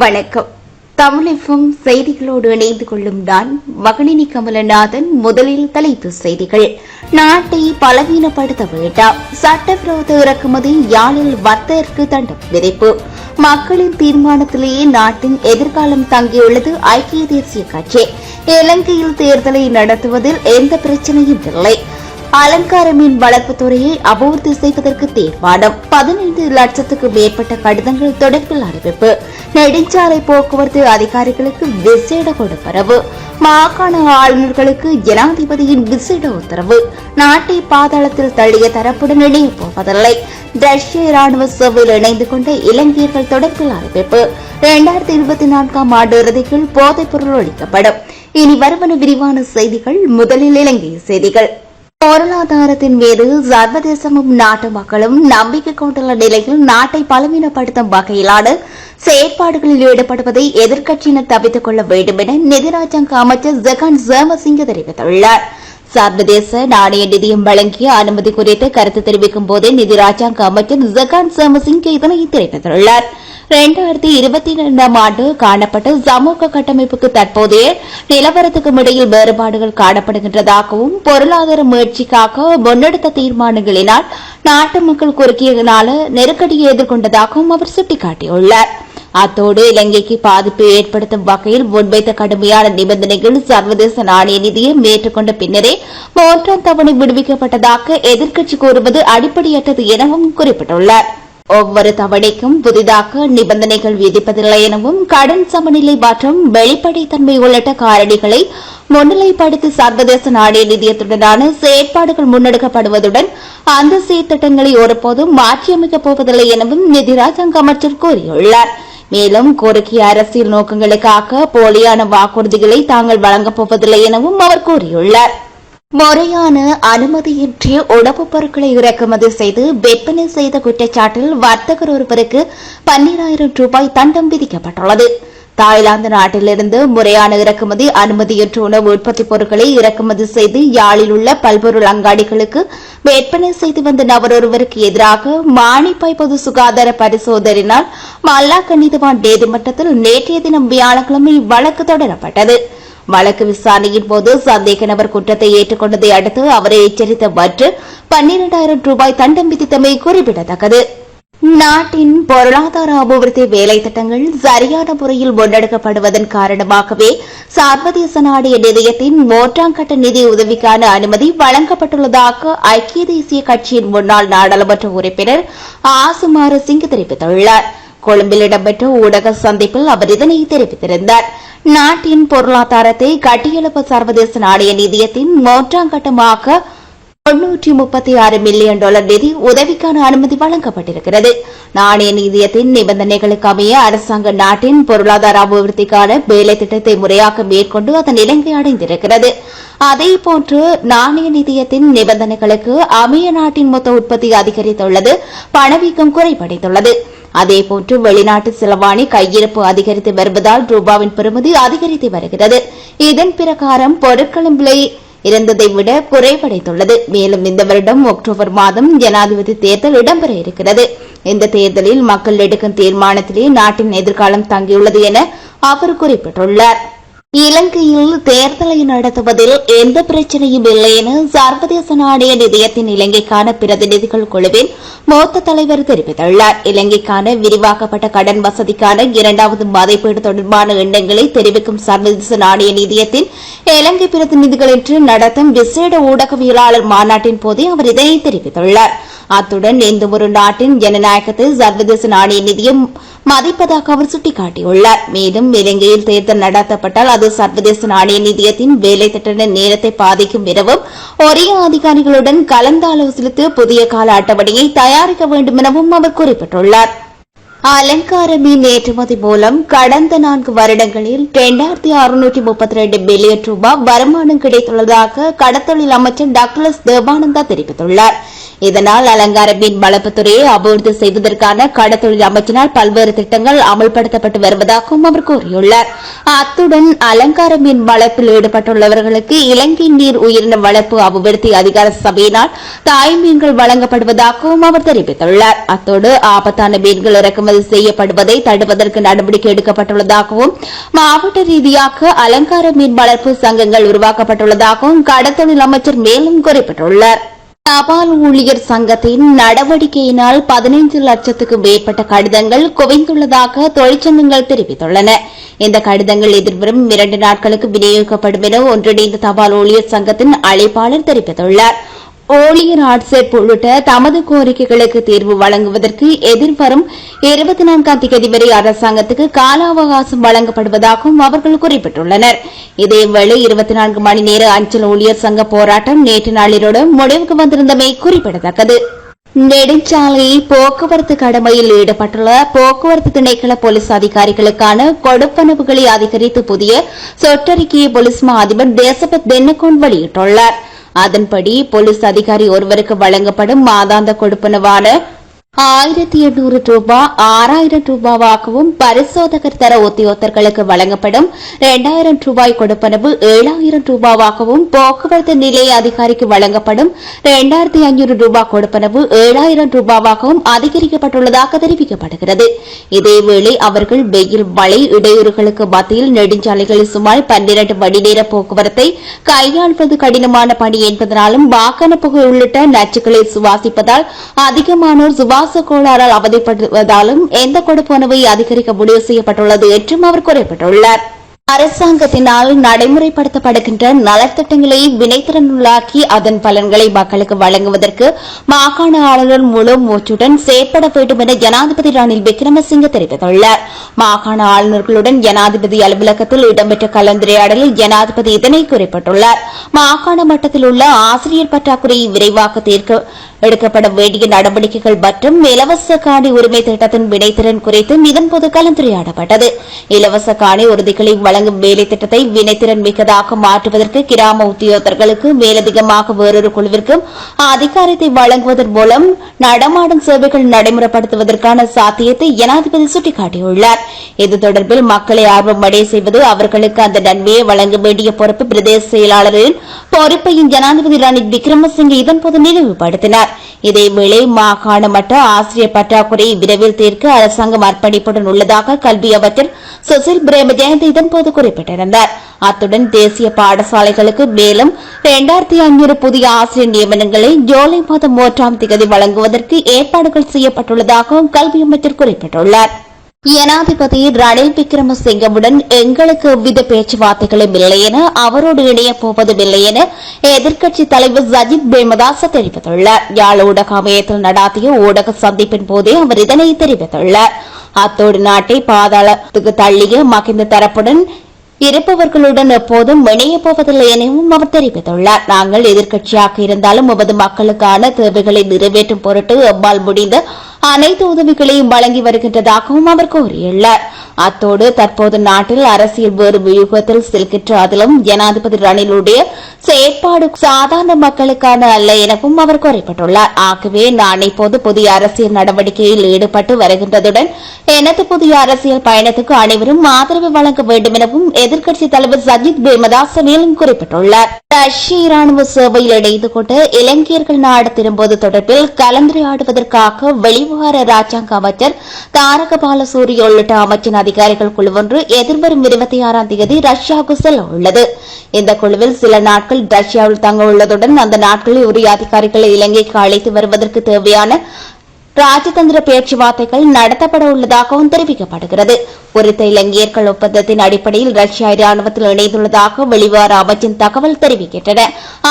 வணக்கம். தமிழகம் செய்திகளோடு இணைந்து கொள்ளும் நான் மகனினி கமலநாதன் முதலில் தலைப்பு செய்திகள். நாட்டை பலவீனப்படுத்த வேண்டாம். சட்டவிரோத இறக்குமதி யாழில் வர்த்தகருக்கு தண்டம் விதிப்பு. மக்களின் தீர்மானத்திலேயே நாட்டின் எதிர்காலம் தங்கியுள்ளது ஐக்கிய தேசிய கட்சி. இலங்கையில் தேர்தலை நடத்துவதில் எந்த பிரச்சனையும் இல்லை. அலங்கார மீன் வளர்ப்பு துறையை அபிவிருத்தி செய்வதற்கு தீர்மானம் பதினைந்து லட்சத்துக்கு மேற்பட்ட கடிதங்கள் தொடர்பில் அறிவிப்பு. நெடுஞ்சாலை போக்குவரத்து அதிகாரிகளுக்கு விசேட கொடுப்பரவு. மாகாண ஆளுநர்களுக்கு ஜனாதிபதியின் விசேட உத்தரவு. நாட்டை பாதாளத்தில் தள்ளிய தரப்புடன் இணைய போவதில்லை ரஷ்ய ராணுவ சேவையில் இணைந்து கொண்ட இலங்கையர்கள் தொடர்பில் அறிவிப்பு. இரண்டாயிரத்தி இருபத்தி நான்காம் ஆண்டு இறுதிக்குள் போதைப் பொருள் ஒழிக்கப்படும். இனி வருவன விரிவான செய்திகள். முதலில் இலங்கை செய்திகள். பொருளாதாரத்தின் மீது சர்வதேசமும் நாட்டு மக்களும் நம்பிக்கை கொண்டுள்ள நிலையில் நாட்டை பலவீனப்படுத்தும் வகையிலான செயற்பாடுகளில் ஈடுபடுவதை எதிர்க்கட்சியினர் தவித்துக் கொள்ள வேண்டும் என நிதிராஜாங்க அமைச்சர் ஜெகன் ஜேமசிங்க தெரிவித்துள்ளார். சர்வதேச நாணய நிதியம் வழங்கிய அனுமதி குறித்து கருத்து தெரிவிக்கும் போதே நிதி ராஜாங்க அமைச்சர் ஜெகான் சமசிங் இதனை தெரிவித்துள்ளார். இரண்டாயிரத்தி இருபத்தி இரண்டாம் ஆண்டு காணப்பட்ட சமூக கட்டமைப்புக்கு தற்போதைய நிலவரத்துக்கும் இடையில் வேறுபாடுகள் காணப்படுகின்றதாகவும் பொருளாதார முயற்சிக்காக முன்னெடுத்த தீர்மானங்களினால் நாட்டு மக்கள் குறுக்கியதனால நெருக்கடியை எதிர்கொண்டதாகவும் அவர் சுட்டிக்காட்டியுள்ளார். அத்தோடு இலங்கைக்கு பாதிப்பை ஏற்படுத்தும் வகையில் முன்வைத்த கடுமையான நிபந்தனைகள் சர்வதேச நாணய நிதியம் ஏற்றுக்கொண்ட பின்னரே மூன்றாம் தவணை விடுவிக்கப்பட்டதாக எதிர்க்கட்சி கூறுவது அடிப்படையற்றது எனவும் குறிப்பிட்டுள்ளார். ஒவ்வொரு தவணைக்கும் புதிதாக நிபந்தனைகள் விதிப்பதில்லை எனவும் கடன் சமநிலை மற்றும் வெளிப்படைத்தன்மை உள்ளிட்ட காரணிகளை முன்னிலைப்படுத்தி சர்வதேச நாணய நிதியத்துடனான செயற்பாடுகள் முன்னெடுக்கப்படுவதுடன் அந்த சீர்திட்டங்களை ஒருபோதும் மாற்றியமைக்கப் போவதில்லை எனவும் நிதிராஜ் ராஜாங்க அமைச்சர் கூறியுள்ளார். மேலும் கோரிக்கை அரசியல் நோக்கங்களுக்காக போலியான வாக்குறுதிகளை தாங்கள் வழங்கப் போவதில்லை எனவும் அவர் கூறியுள்ளார். முறையான அனுமதியின்றி உணவுப் பொருட்களை இறக்குமதி செய்து விற்பனை செய்த குற்றச்சாட்டில் வர்த்தகர் ஒருவருக்கு பன்னிராயிரம் ரூபாய் தண்டம் விதிக்கப்பட்டுள்ளது. தாய்லாந்து நாட்டிலிருந்து முறையான இறக்குமதி அனுமதியற்ற உணவு உற்பத்தி பொருட்களை இறக்குமதி செய்து யாழில் உள்ள பல்பொருள் அங்காடிகளுக்கு விற்பனை செய்து வந்த நபர் ஒருவருக்கு எதிராக மானிப்பாய் பொது சுகாதார பரிசோதனையினால் மல்லாக்க நீதிவான் நீதிமன்றத்தில் நேற்றைய தினம் வியாழக்கிழமை வழக்கு தொடரப்பட்டது. வழக்கு விசாரணையின் போது சந்தேக நபர் குற்றத்தை ஏற்றுக்கொண்டதை அடுத்து அவரை எச்சரித்த மற்றும் பன்னிரண்டாயிரம் ரூபாய் தண்டம் விதித்தமை குறிப்பிடத்தக்கது. நாட்டின் பொருளாதார அபிவிருத்தி வேலை திட்டங்கள் சரியான முறையில் முன்னெடுக்கப்படுவதன் காரணமாகவே சர்வதேச நாணய நிதியத்தின் மூன்றாம் கட்ட நிதி உதவிக்கான அனுமதி வழங்கப்பட்டுள்ளதாக ஐக்கிய தேசிய கட்சியின் முன்னாள் நாடாளுமன்ற உறுப்பினர் ஆசுமாறு சிங் தெரிவித்துள்ளார். கொழும்பில் இடம்பெற்ற ஊடக சந்திப்பில் அவர் இதனை தெரிவித்திருந்தாா் நாட்டின் பொருளாதாரத்தை கட்டியெழுப்ப சர்வதேச நாணய நிதியத்தின் மூன்றாம் கட்டமாக தொன்னூற்றி முப்பத்தி ஆறு மில்லியன் டாலர் நிதி உதவிக்கான அனுமதி வழங்கப்பட்டிருக்கிறது. நாணய நிதியத்தின் நிபந்தனைகளுக்கு அமைய அரசாங்க நாட்டின் பொருளாதார அபிவிருத்திக்கான வேலை திட்டத்தை முறையாக மேற்கொண்டு அதன் இலங்கை அடைந்திருக்கிறது. அதேபோன்று நாணய நிதியத்தின் நிபந்தனைகளுக்கு அமைய நாட்டின் மொத்த உற்பத்தி அதிகரித்துள்ளது. பணவீக்கம் குறைபடைத்துள்ளது அதேபோன்று வெளிநாட்டு செலவாணி கையிருப்பு அதிகரித்து வருவதால் ரூபாவின் பெறுமதி அதிகரித்து வருகிறது. இதன் பிரகாரம் பொருட்களின் விலை இருந்ததை விட குறைவடைந்துள்ளது. மேலும் இந்த வருடம் அக்டோபர் மாதம் ஜனாதிபதி தேர்தல் இடம்பெற இருக்கிறது. இந்த தேர்தலில் மக்கள் எடுக்கும் தீர்மானத்திலே நாட்டின் எதிர்காலம் தங்கியுள்ளது என அவர் குறிப்பிட்டுள்ளார். இலங்கையில் தேர்தலை நடத்துவதில் எந்த பிரச்சனையும் இல்லை என சர்வதேச நாணய நிதியத்தின் இலங்கைக்கான பிரதிநிதிகள் குழுவின் மூத்த தலைவர் தெரிவித்துள்ளார். இலங்கைக்கான விரிவாக்கப்பட்ட கடன் வசதிக்கான இரண்டாவது மதிப்பீடு தொடர்பான எண்ணங்களை தெரிவிக்கும் சர்வதேச நாணய நிதியத்தின் இலங்கை பிரதிநிதிகள் நடத்தும் விசேட ஊடகவியலாளர் மாநாட்டின் போதே அவர் இதனை தெரிவித்துள்ளார். அத்துடன் எந்தவொரு நாட்டின் ஜனநாயகத்தை சர்வதேச நாணய நிதியம் மதிப்பதாக அவர் சுட்டிக்காட்டியுள்ளார். மேலும் இலங்கையில் தேர்தல் நடத்தப்பட்டால் அது சர்வதேச நாணய நிதியத்தின் வேலை திட்ட நேரத்தை பாதிக்கும் எனவும் ஒரே அதிகாரிகளுடன் கலந்தாலோசித்து புதிய கால அட்டவணையை தயாரிக்க வேண்டும் எனவும் அவர் குறிப்பிட்டுள்ளார். அலங்கார மீன் ஏற்றுமதி மூலம் கடந்த நான்கு வருடங்களில் இரண்டாயிரத்தி அறுநூற்றி முப்பத்தி ரெண்டு பில்லியன் ரூபாய் வருமானம் கிடைத்துள்ளதாக கடத்தொழில் அமைச்சர் டாக்டர் தேவானந்தா தெரிவித்துள்ளார். இதனால் அலங்கார மீன் வளர்ப்புத்துறையை அபிவிருத்தி செய்வதற்கான கடத்தொழில் அமைச்சினால் பல்வேறு திட்டங்கள் அமல்படுத்தப்பட்டு வருவதாகவும் அவர் கூறியுள்ளார். அத்துடன் அலங்கார மீன் வளர்ப்பில் ஈடுபட்டுள்ளவர்களுக்கு இலங்கை நீர் உயிரின வளர்ப்பு அபிவிருத்தி அதிகார சபையினால் தாய் மீன்கள் வழங்கப்படுவதாகவும் அவர் தெரிவித்துள்ளார். அத்தோடு ஆபத்தான மீன்கள் இறக்குமதி செய்யப்படுவதை தடுப்பதற்கு நடவடிக்கை எடுக்கப்பட்டுள்ளதாகவும் மாவட்ட ரீதியாக அலங்கார மீன் வளர்ப்பு சங்கங்கள் உருவாக்கப்பட்டுள்ளதாகவும் கடத்தொழில் அமைச்சர் மேலும் குறிப்பிட்டுள்ளார். தபால் ஊழியர் சங்கத்தின் நடவடிக்கையினால் பதினைந்து லட்சத்துக்கு மேற்பட்ட கடிதங்கள் குவிந்துள்ளதாக தொழிற்சங்கங்கள் தெரிவித்துள்ளன. இந்த கடிதங்கள் எதிர்வரும் இரண்டு நாட்களுக்கு விநியோகிக்கப்படும் என ஒன்றிணைந்த தபால் ஊழியர் சங்கத்தின் அழைப்பாளர் தெரிவித்துள்ளார். ஊழியர் ஆட்சேர்ப்பு உள்ளிட்ட தமது கோரிக்கைகளுக்கு தீர்வு வழங்குவதற்கு எதிர்வரும் இருபத்தி நான்காம் தேதி வரை அரசாங்கத்துக்கு கால அவகாசம் வழங்கப்படுவதாகவும் அவர்கள் குறிப்பிட்டுள்ளனர். இதேவேளை இருபத்தி நான்கு மணி நேர அஞ்சல் ஊழியர் சங்க போராட்டம் நேற்று நாளிலோடு முடிவுக்கு வந்திருந்தமை குறிப்பிடத்தக்கது. நெடுஞ்சாலையில் போக்குவரத்து கடமையில் ஈடுபட்டுள்ள போக்குவரத்து திணைக்கள போலீஸ் அதிகாரிகளுக்கான கொடுப்பனவுகளை அதிகரித்து புதிய சொற்றறிக்கையை போலீஸ் மா அதிபர் தேசபத் தென்னகோன் வெளியிட்டுள்ளார். அதன்படி போலீஸ் அதிகாரி ஒருவருக்கு வழங்கப்படும் மாதாந்த கொடுப்பனவான ஆயிரத்தி எண்ணூறு ரூபாய் ஆறாயிரம் ரூபாவாகவும் பரிசோதகர் தர உத்தியோகத்தர்களுக்கு வழங்கப்படும் இரண்டாயிரம் ரூபாய் கொடுப்பனவு ஏழாயிரம் ரூபாவாகவும் போக்குவரத்து நிலைய அதிகாரிக்கு வழங்கப்படும் இரண்டாயிரத்தி ஐநூறு ரூபாய் கொடுப்பனவு ஏழாயிரம் ரூபாவாகவும் அதிகரிக்கப்பட்டுள்ளதாக தெரிவிக்கப்படுகிறது. இதேவேளை அவர்கள் வெயில் மழை இடையூறுகளுக்கு மத்தியில் நெடுஞ்சாலைகளில் சுமார் பன்னிரண்டு மணி நேர போக்குவரத்தை கையாள்வது கடினமான பணி என்பதனாலும் வாகன புகை உள்ளிட்ட நச்சுக்களை சுவாசிப்பதால் அதிகமானோர் சுவா சுவாச கோளாறால் அவதிப்படுவதாலும் எந்த கொடுப்பு உணவை அதிகரிக்க முடிவு செய்யப்பட்டுள்ளது என்றும் அவர் குறிப்பிட்டுள்ளார். அரசாங்கத்தினால் நடைமுறைப்படுத்தப்படுகின்ற நலத்திட்டங்களை வினைத்திறனுள்ளாக்கி அதன் பலன்களை மக்களுக்கு வழங்குவதற்கு மாகாண ஆளுநர் முழு மூச்சுடன் செயற்பட வேண்டும் என ஜனாதிபதி ரணில் விக்ரமசிங்க தெரிவித்துள்ளார். மாகாண ஆளுநர்களுடன் ஜனாதிபதி அலுவலகத்தில் இடம்பெற்ற கலந்துரையாடலில் ஜனாதிபதி இதனை குறிப்பிட்டுள்ளார். மாகாண மட்டத்தில் உள்ள ஆசிரியர் பற்றாக்குறையை விரைவாக தீர்க்க எடுக்கப்பட வேண்டிய நடவடிக்கைகள் மற்றும் இலவச காணி உரிமை திட்டத்தின் வினைத்திறன் குறித்து இதன்போது கலந்துரையாடப்பட்டது இலவச காணி உறுதிகளை வழங்கும் வேலை திட்டத்தை வினைத்திறன் மிக்கதாக மாற்றுவதற்கு கிராம உத்தியோகர்களுக்கு மேலதிகமாக வேறொரு குழுவிற்கும் அதிகாரத்தை வழங்குவதன் மூலம் நடமாடும் சேவைகள் நடைமுறைப்படுத்துவதற்கான சாத்தியத்தை ஜனாதிபதி சுட்டிக்காட்டியுள்ளார். இது தொடர்பில் மக்களை ஆர்வம் அடைய செய்வது அவர்களுக்கு அந்த நன்மையை வழங்க வேண்டிய பொறுப்பு பிரதேச செயலாளரின் பொறுப்பையும் ஜனாதிபதி ரணில் விக்ரமசிங்கே இதன்போது நினைவுபடுத்தினார். இதேவேளை மாகாண மட்ட ஆசிரியர் பற்றாக்குறையை விரைவில் தீர்க்க அரசாங்கம் அர்ப்பணிப்புடன் உள்ளதாக கல்வி அமைச்சர் சுசில் பிரேமஜெயந்த் இதன்போது குறிப்பிட்டிருந்தார். அத்துடன் தேசிய பாடசாலைகளுக்கு மேலும் இரண்டாயிரத்தி ஐநூறு புதிய ஆசிரியர் நியமனங்களை ஜூலை மாதம் மூன்றாம் தேதி வழங்குவதற்கு ஏற்பாடுகள் செய்யப்பட்டுள்ளதாகவும் கல்வி அமைச்சர் குறிப்பிட்டுள்ளாா் ஜனாதிபதி ரணில் விக்ரமசிங்கவுடன் எங்களுக்கு எவ்வித பேச்சுவார்த்தைகளும் இல்லை என அவரோடு இணையப் போவதும் இல்லை என எதிர்க்கட்சித் தலைவர் சஜித் பிரேமதாச தெரிவித்துள்ளார். யாழ் ஊடக அமையத்தில் நடாத்திய ஊடக சந்திப்பின் போதே அவர் இதனை தெரிவித்துள்ளார். அத்தோடு நாட்டை பாதாளத்துக்கு தள்ளிய மகிந்த தரப்புடன் இருப்பவர்களுடன் எப்போதும் இணையப் போவதில்லை எனவும் அவர் தெரிவித்துள்ளார். நாங்கள் எதிர்க்கட்சியாக இருந்தாலும் நமது மக்களுக்கான தேவைகளை நிறைவேற்றும் பொருட்டு எம்மால் முடிந்த அனைத்து உதவிகளையும் வழங்கி வருகின்றதாகவும் அவர் கூறியுள்ளார். அத்தோடு தற்போது நாட்டில் அரசியல் வேறு வியூகத்தில் செல்கின்ற அதிலும் ஜனாதிபதி ரணிலுடைய செயற்பாடு சாதாரண மக்களுக்கான அல்ல எனவும் அவர் குறிப்பிட்டுள்ளார். ஆகவே நான் இப்போது புதிய அரசியல் நடவடிக்கையில் ஈடுபட்டு வருகின்றதுடன் எனது புதிய அரசியல் பயணத்துக்கு அனைவரும் ஆதரவு வழங்க வேண்டும் எனவும் எதிர்க்கட்சித் தலைவர் சஜித் பிரேமதாஸ் மேலும் குறிப்பிட்டுள்ளார். ரஷ்ய இராணுவ சேவையில் இணைந்து கொண்டு இலங்கையர்கள் நாடு திரும்புவது தொடர்பில் கலந்துரையாடுவதற்காக வெளி வெளிவிவகார ராஜாங்க அமைச்சர் தாரக பாலசூரிய உள்ளிட்ட அமைச்சின் அதிகாரிகள் குழு ஒன்று எதிர்வரும் இருபத்தி ஆறாம் தேதி ரஷ்யாவுக்கு செல்ல உள்ளது. இந்த குழுவில் சில நாட்கள் ரஷ்யாவில் தங்க உள்ளதுடன் அந்த நாட்களில் உரிய அதிகாரிகளை இலங்கைக்கு அழைத்து வருவதற்கு தேவையான ராஜதந்திர பேச்சுவார்த்தைகள் நடத்தப்பட உள்ளதாகவும் தெரிவிக்கப்படுகிறது. குறித்த இலங்கையர்கள் ஒப்பந்தத்தின் அடிப்படையில் ரஷ்யா ராணுவத்தில் இணைந்துள்ளதாக வெளிவார அமைச்சின் தகவல் தெரிவிக்கின்றன.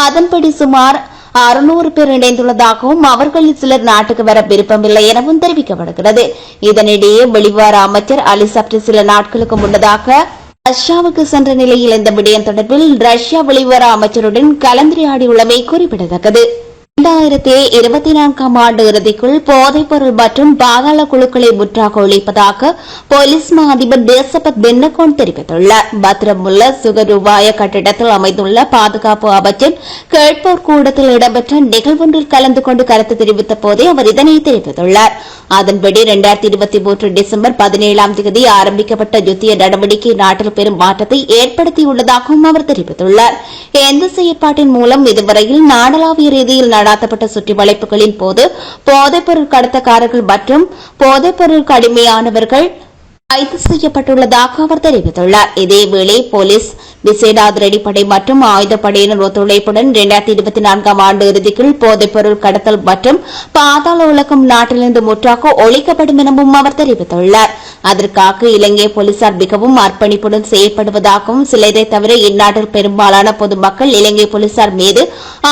அதன்படி சுமார் அறுநூறு பேர் இணைந்துள்ளதாகவும் அவர்களில் சிலர் நாட்டுக்கு வர விருப்பமில்லை எனவும் தெரிவிக்கப்படுகிறது. இதனிடையே வெளிவார அமைச்சர் அலி சப்ரி சில நாட்களுக்கு முன்னதாக ரஷ்யாவுக்கு சென்ற நிலையில் இந்த விடயம் தொடர்பில் ரஷ்யா வெளிவார அமைச்சருடன் கலந்துரையாடியுள்ளமை குறிப்பிடத்தக்கது. இரண்டாயிரத்தி இருபத்தி நான்காம் ஆண்டு இறுதிக்குள் போதைப்பொருள் மற்றும் பாதாள குழுக்களை முற்றாக ஒழிப்பதாக போலீஸ் மா அதிபர் தேசபத் பென்னகோன் தெரிவித்துள்ளார். பத்ரமுல்ல சுகருவாய கட்டிடத்தில் அமைந்துள்ள பாதுகாப்பு அமைச்சர் கேட்போர் கூடத்தில் இடம்பெற்ற நிகழ்வொன்றில் கலந்து கொண்டு கருத்து தெரிவித்த போதே அவர் இதனை தெரிவித்துள்ளார். அதன்படி இரண்டாயிரத்தி இருபத்தி மூன்று டிசம்பர் பதினேழாம் தேதி ஆரம்பிக்கப்பட்ட யுத்திய நடவடிக்கை நாட்டில் பெரும் மாற்றத்தை ஏற்படுத்தியுள்ளதாகவும் அவர் தெரிவித்துள்ளார். எந்த செயற்பாட்டின் மூலம் இதுவரையில் நாடளாவிய ரீதியில் நட நடாத்தப்பட்ட சுற்றி வளைப்புகளின் போது போதைப்பொருள் கடத்தக்காரர்கள் மற்றும் போதைப்பொருளுக்கு அடிமையானவர்கள் கைது செய்யப்பட்டுள்ளதாக அவர் தெரிவித்துள்ளார். இதேவேளை போலீஸ் விசேட அதிரடிப்படை மற்றும் ஆயுதப்படையினர் ஒத்துழைப்புடன் இரண்டாயிரத்தி இருபத்தி நான்காம் ஆண்டு இறுதிக்குள் போதைப்பொருள் கடத்தல் மற்றும் பாதாள உலகம் நாட்டிலிருந்து முற்றாக ஒழிக்கப்படும் எனவும் அவர் தெரிவித்துள்ளார். அதற்காக இலங்கை போலீசார் மிகவும் அர்ப்பணிப்புடன் செயல்படுவதாகவும் சிலரை தவிர இந்நாட்டில் பெரும்பாலான பொதுமக்கள் இலங்கை போலீசார் மீது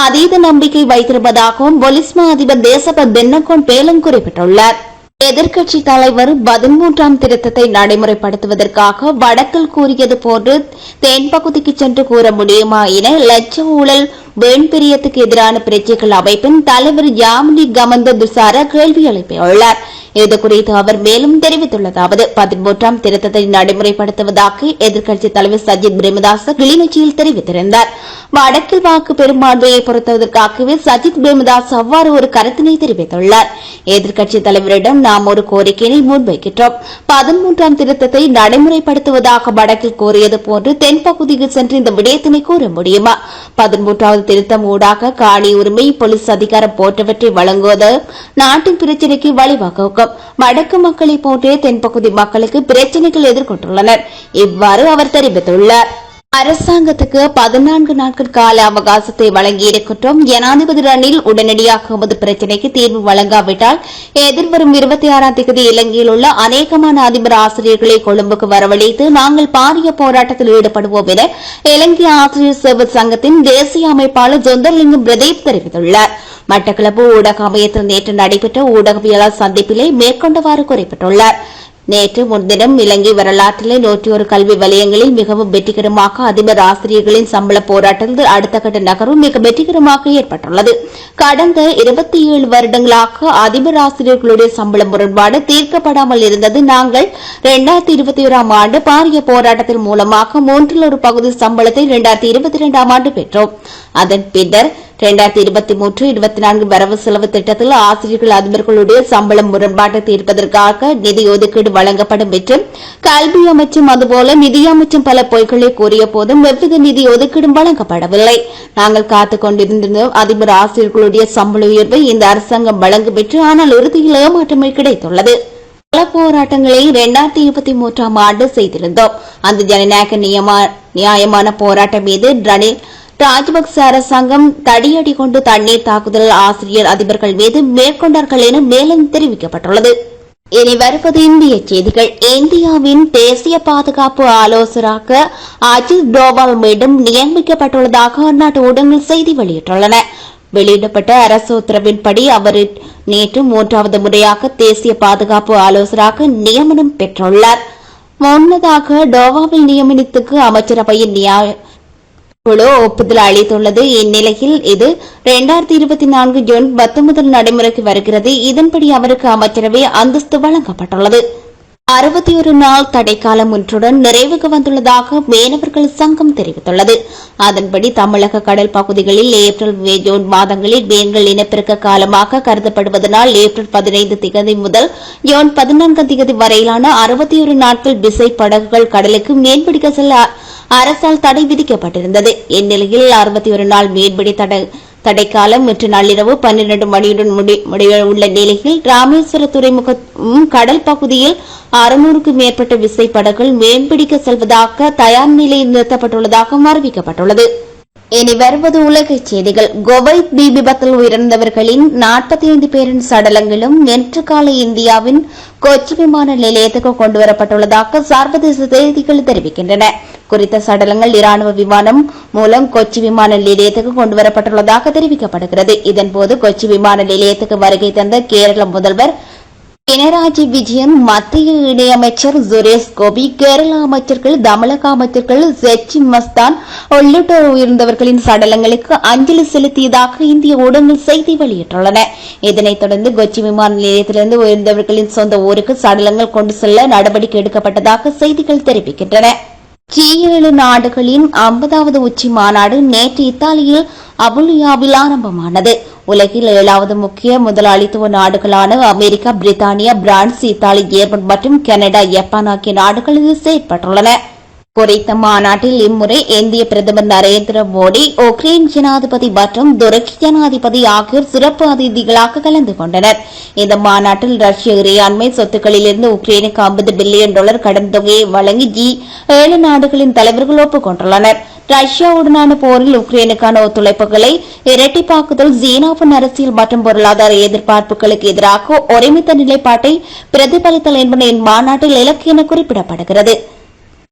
அதீத நம்பிக்கை வைத்திருப்பதாகவும் போலீஸ் மா அதிபர் தேசபத் தென்னகோன் பேலும் குறிப்பிட்டுள்ளாா் எதிர்க்கட்சி தலைவர் பதிமூன்றாம் திருத்தத்தை நடைமுறைப்படுத்துவதற்காக வடக்கில் கூறியது போன்று தென்பகுதிக்கு சென்று கூற முடியுமா என லட்ச ஊழல் வேண்பிரியத்துக்கு எதிரான பிரச்சைகள் அமைப்பின் தலைவர் யாமினி கமந்த துசார கேள்வி எழுப்பியுள்ளார். இதுகுறித்து அவர் மேலும் தெரிவித்துள்ளதாவது பதிமூன்றாம் திருத்தத்தை நடைமுறைப்படுத்துவதாக எதிர்க்கட்சித் தலைவர் சஜித் பிரேமதாஸ் கிளிநொச்சியில் தெரிவித்திருந்தார். வடக்கில் வாக்கு பெரும்பான்மையை பொறுத்ததற்காகவே சஜித் பிரேமதாஸ் அவ்வாறு ஒரு கருத்தினை தெரிவித்துள்ளார். எதிர்க்கட்சித் தலைவரிடம் நாம் ஒரு கோரிக்கையினை முன்வைக்கின்றோம். பதிமூன்றாம் திருத்தத்தை நடைமுறைப்படுத்துவதாக வடக்கில் கோரியது போன்று தென்பகுதியில் சென்று இந்த விடயத்தினை கூற முடியுமா? பதிமூன்றாவது திருத்தம் ஊடாக காணி உரிமை போலீஸ் அதிகாரம் போன்றவற்றை வழங்குவது நாட்டின் பிரச்சினைக்கு வழிவகுக்கும். வடக்கு மக்களை போன்றே தென்பகுதி மக்களுக்கு பிரச்சினைகள் எதிர்கொண்டுள்ளனர். இவ்வாறு அவர் தெரிவித்துள்ளார். அரசாங்கத்துக்கு பதினான்கு நாட்கள் கால அவகாசத்தை வழங்கியிருக்கின்றோம் ஜனாதிபதி ரணில் உடனடியாக எமது பிரச்சினைக்கு தீர்வு வழங்காவிட்டால் எதிர்வரும் இருபத்தி ஆறாம் தேதி இலங்கையில் உள்ள அநேகமான அதிபர் ஆசிரியர்களை கொழும்புக்கு வரவழைத்து நாங்கள் பாரிய போராட்டத்தில் ஈடுபடுவோம் என இலங்கை ஆசிரியர் சேவை சங்கத்தின் தேசிய அமைப்பாளர் ஜொந்தர்லிங்கம் பிரதீப் தெரிவித்துள்ளார். மட்டக்களப்பு ஊடக அமையத்தில் நேற்று நடைபெற்ற ஊடகவியலாளர் சந்திப்பிலே மேற்கொண்டவாறு குறிப்பிட்டுள்ளாா் நேற்று முன்தினம் இலங்கை வரலாற்றிலே நூற்றி ஒரு கல்வி வலயங்களில் மிகவும் வெற்றிகரமாக அதிபர் ஆசிரியர்களின் சம்பள போராட்டத்தில் அடுத்த கட்ட நகரும் மிக வெற்றிகரமாக ஏற்பட்டுள்ளது. கடந்த இருபத்தி ஏழு வருடங்களாக அதிபர் ஆசிரியர்களுடைய சம்பள முரண்பாடு தீர்க்கப்படாமல் இருந்தது. நாங்கள் இரண்டாயிரத்தி இருபத்தி ஓராம் ஆண்டு பாரிய போராட்டத்தின் மூலமாக மூன்றில் ஒரு பகுதி சம்பளத்தை இரண்டாயிரத்தி இருபத்தி இரண்டாம் ஆண்டு பெற்றோம். அதன் பின்னர் இரண்டாயிரத்தி இருபத்தி மூன்று இருபத்தி நான்கு வரவு செலவு திட்டத்தில் ஆசிரியர்கள் அதிபர்களுடைய சம்பளம் முரண்பாட்டை தீர்ப்பதற்காக நிதி ஒதுக்கீடு வழங்கப்படும் என்றும் கல்வி அமைச்சும் அதுபோல நிதியமைச்சும் பல பொய்களை கூறிய போதும் எவ்வித நிதி ஒதுக்கீடும் வழங்கப்படவில்லை. நாங்கள் காத்துக் கொண்டிருந்தோம். அதிபர் ஆசிரியர்களுடைய சம்பள உயர்வை இந்த அரசாங்கம் வழங்கும் என்று ஆனால் இறுதியில் ஏமாற்றமே கிடைத்துள்ளது. பல போராட்டங்களை இரண்டாயிரத்தி இருபத்தி மூன்றாம் ஆண்டு செய்திருந்தோம். அந்த ஜனநாயக நியமா- நியாயமான போராட்டம் மீது ரணில் ராஜபக்ச அரசாங்கம் தடியடி கொண்டு தண்ணீர் தாக்குதல் ஆசிரியர் அதிபர்கள் மீது மேற்கொண்டார்கள் என மேலும் தெரிவிக்கப்பட்டுள்ளது. இனி வருவது இந்திய செய்திகள். இந்தியாவின் தேசிய பாதுகாப்பு ஆலோசகராக அஜித் டோவால் மீண்டும் நியமிக்கப்பட்டுள்ளதாக அந்நாட்டு ஊடகங்கள் செய்தி வெளியிட்டுள்ளன. வெளியிடப்பட்ட அரசு உத்தரவின்படி அவர் நேற்று மூன்றாவது முறையாக தேசிய பாதுகாப்பு ஆலோசராக நியமனம் பெற்றுள்ளார். முன்னதாக டோவாவில் நியமனத்துக்கு அமைச்சரவையின் நியாய குழு ஒப்புதல் அளித்துள்ளது. இந்நிலையில் இது இரண்டாயிரத்தி இருபத்தி நான்கு ஜூன் பத்தொன்பதில் நடைமுறைக்கு வருகிறது. இதன்படி அவருக்கு அமைச்சரவை அந்தஸ்து வழங்கப்பட்டுள்ளது. அறுபத்தி ஒரு நாள் தடைக்காலம் ஒன்றுடன் நிறைவுக்கு வந்துள்ளதாக மீனவர்கள் சங்கம் தெரிவித்துள்ளது. அதன்படி தமிழக கடல் பகுதிகளில் ஏப்ரல் மே ஜூன் மாதங்களில் மீன்கள் இனப்பெருக்க காலமாக கருதப்படுவதனால் ஏப்ரல் பதினைந்து திகதி முதல் ஜூன் பதினான்காம் திகதி வரையிலான அறுபத்தி ஒரு நாட்கள் விசை படகுகள் கடலுக்கு மீன்பிடிக்க செல்ல அரசால் தடை விதிக்கப்பட்டிருந்தது. இந்நிலையில் அறுபத்தி ஒரு நாள் மீன்பிடி தடை தடைக்காலம் இன்று நள்ளிரவு பன்னிரண்டு மணியுடன் முடி- முடிய உள்ள நிலையில் ராமேஸ்வர துறைமுகம் கடல் பகுதியில் அறுநூறுக்கும் மேற்பட்ட விசைப்படகுகள் மேம்பிடிக்க செல்வதாக தயார் நிலையில் நிறுத்தப்பட்டுள்ளதாக அறிவிக்கப்பட்டுள்ளது. இனி வருவது உலகச் செய்திகள். கோவை தீ விபத்தில் உயிரிழந்தவர்களின் 45 பேரின் சடலங்களும் நேற்று காலை இந்தியாவின் கொச்சி விமான நிலையத்துக்கு கொண்டுவரப்பட்டுள்ளதாக சர்வதேச செய்திகள் தெரிவிக்கின்றன குறித்த சடலங்கள் இராணுவ விமானம் மூலம் கொச்சி விமான நிலையத்துக்கு கொண்டுவரப்பட்டுள்ளதாக தெரிவிக்கப்படுகிறது இதன்போது கொச்சி விமான நிலையத்துக்கு வருகை தந்த கேரள முதல்வர் பினராஜி விஜயன் மத்திய இணையமைச்சர் சுரேஷ் கோபி கேரள அமைச்சர்கள் தமிழக அமைச்சர்கள் செச்சி மஸ்தான் உள்ளிட்டோர் உயர்ந்தவர்களின் சடலங்களுக்கு அஞ்சலி செலுத்தியதாக இந்திய ஊடகங்கள் செய்தி வெளியிட்டுள்ளன. இதனைத் தொடர்ந்து கொச்சி விமான நிலையத்திலிருந்து உயர்ந்தவர்களின் சொந்த ஊருக்கு சடலங்கள் கொண்டு செல்ல நடவடிக்கை எடுக்கப்பட்டதாக செய்திகள் தெரிவிக்கின்றன. ஜி ஏழு நாடுகளின் ஐம்பதாவது உச்சி மாநாடு நேற்று இத்தாலியில் அபுலியாவில் ஆரம்பமானது. உலகில் ஏழாவது முக்கிய முதலாளித்துவ நாடுகளான அமெரிக்கா பிரித்தானியா பிரான்ஸ் இத்தாலி ஜெர்மன் மற்றும் கனடா ஜப்பான் ஆகிய நாடுகள் இதில் செயற்பட்டுள்ளன. குறித்த மாநாட்டில் இம்முறை இந்திய பிரதமர் நரேந்திர மோடி உக்ரைன் ஜனாதிபதி மற்றும் துருக்கி ஜனாதிபதி ஆகியோர் சிறப்பு அதிதிகளாக கலந்து கொண்டனர். இந்த மாநாட்டில் ரஷ்ய இறையாண்மை சொத்துக்களிலிருந்து உக்ரைனுக்கு ஐம்பது பில்லியன் டாலர் கடன் தொகையை வழங்கி ஜி ஏழு நாடுகளின் தலைவர்கள் ஒப்புக்கொண்டுள்ளனர் ரஷ்யாவுடனான போரில் உக்ரைனுக்கான ஒத்துழைப்புகளை இரட்டிப்பாக்குதல் ஜீனாவின் அரசியல் மற்றும் பொருளாதார எதிர்பார்ப்புகளுக்கு எதிராக ஒருமித்த நிலைப்பாட்டை பிரதிபலித்தல் என்பன இம்மாநாட்டில் இலக்கு என குறிப்பிடப்படுகிறது.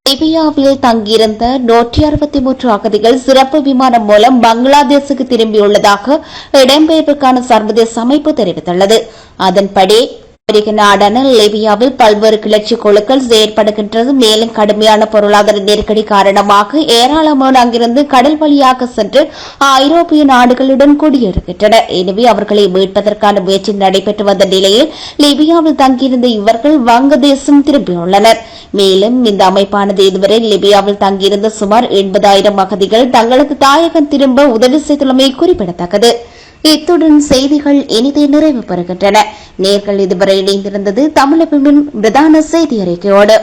லிபியாவில் தங்கியிருந்த நூற்றி அறுபத்தி மூன்று அகதிகள் சிறப்பு விமானம் மூலம் பங்களாதேசுக்கு திரும்பியுள்ளதாக இடம்பெயர்வுக்கான சர்வதேச அமைப்பு தெரிவித்துள்ளது. அதன்படி அமெரிக்க நாடான லிபியாவில் பல்வேறு கிளர்ச்சி குழுக்கள் செயற்படுகின்றது. மேலும் கடுமையான பொருளாதார நெருக்கடி காரணமாக ஏராளமான அங்கிருந்து கடல் வழியாக சென்று ஐரோப்பிய நாடுகளுடன் குடியேறுகின்றனர். எனவே அவர்களை மீட்பதற்கான முயற்சி நடைபெற்று வந்த நிலையில் லிபியாவில் தங்கியிருந்த இவர்கள் வங்கதேசம் திரும்பியுள்ளனர். மேலும் இந்த அமைப்பானது இதுவரை லிபியாவில் தங்கியிருந்த சுமார் எண்பதாயிரம் அகதிகள் தங்களது தாயகம் திரும்ப உதவி செய்துள்ளமை குறிப்பிடத்தக்கது. இத்துடன் செய்திகள் இனிதே நிறைவு பெறுகின்றன. நேர்கள் இதுவரை இணைந்திருந்தது தமிழகமின் பிரதான செய்தி அறிக்கையோடு